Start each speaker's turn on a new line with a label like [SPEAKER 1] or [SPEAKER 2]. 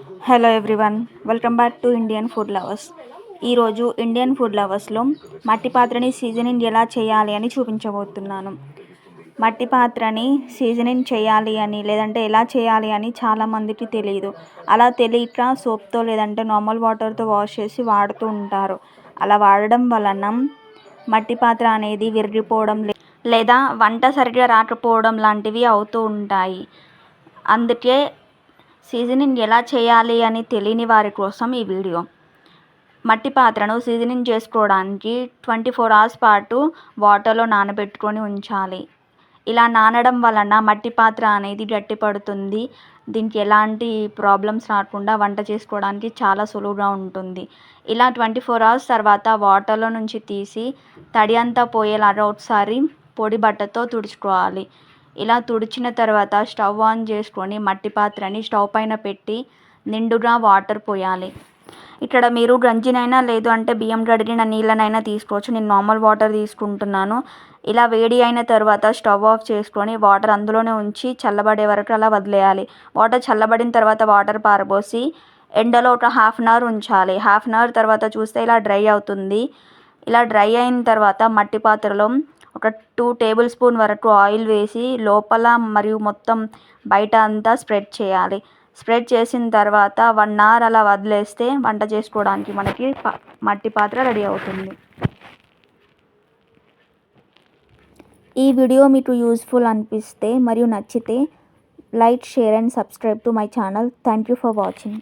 [SPEAKER 1] Hello everyone welcome back to Indian food lovers ఈరోజు Indian food లవర్స్లో మట్టి పాత్రని సీజనింగ్ ఎలా చేయాలి అని చూపించబోతున్నాను. మట్టి పాత్రని సీజనింగ్ చేయాలి అని లేదంటే ఎలా చేయాలి అని చాలామందికి తెలియదు అలా తెలియక సోప్తో లేదంటే నార్మల్ వాటర్తో వాష్ చేసి వాడుతూ ఉంటారు. అలా వాడడం వలన మట్టి పాత్ర అనేది విరిగిపోవడం లేదా వంట సరిగ్గా రాకపోవడం లాంటివి అవుతూ ఉంటాయి. అందుకే సీజనింగ్ ఎలా చేయాలి అని తెలియని వారి కోసం ఈ వీడియో. మట్టి పాత్రను సీజనింగ్ చేసుకోవడానికి ట్వంటీ ఫోర్ అవర్స్ పాటు వాటర్లో నానబెట్టుకొని ఉంచాలి. ఇలా నానడం వలన మట్టి పాత్ర అనేది గట్టిపడుతుంది. దీనికి ఎలాంటి ప్రాబ్లమ్స్ రాకుండా వంట చేసుకోవడానికి చాలా సులువుగా ఉంటుంది. ఇలా ట్వంటీ ఫోర్ అవర్స్ తర్వాత వాటర్లో నుంచి తీసి తడి అంతా పోయేలాగా ఒకసారి పొడి బట్టతో తుడుచుకోవాలి. ఇలా తుడిచిన తర్వాత స్టవ్ ఆన్ చేసుకొని మట్టి పాత్రని స్టవ్ పైన పెట్టి నిండుగా వాటర్ పోయాలి. ఇక్కడ మీరు గంజినైనా లేదు అంటే బియ్యం కడిగిన నీళ్ళనైనా తీసుకోవచ్చు. నేను నార్మల్ వాటర్ తీసుకుంటున్నాను. ఇలా వేడి అయిన తర్వాత స్టవ్ ఆఫ్ చేసుకొని వాటర్ అందులోనే ఉంచి చల్లబడే వరకు అలా వదిలేయాలి. వాటర్ చల్లబడిన తర్వాత వాటర్ పారబోసి ఎండలో ఒక హాఫ్ అన్ అవర్ ఉంచాలి. హాఫ్ అన్ అవర్ తర్వాత చూస్తే ఇలా డ్రై అవుతుంది. ఇలా డ్రై అయిన తర్వాత మట్టి పాత్రలో ఒక టూ టేబుల్ స్పూన్ వరకు ఆయిల్ వేసి లోపల మరియు మొత్తం బయట అంతా స్ప్రెడ్ చేయాలి. స్ప్రెడ్ చేసిన తర్వాత వన్ అవర్ అలా వదిలేస్తే వంట చేసుకోవడానికి మనకి మట్టి పాత్ర రెడీ అవుతుంది. ఈ వీడియో మీకు యూస్ఫుల్ అనిపిస్తే మరియు నచ్చితే like share and subscribe to my channel. Thank you for watching.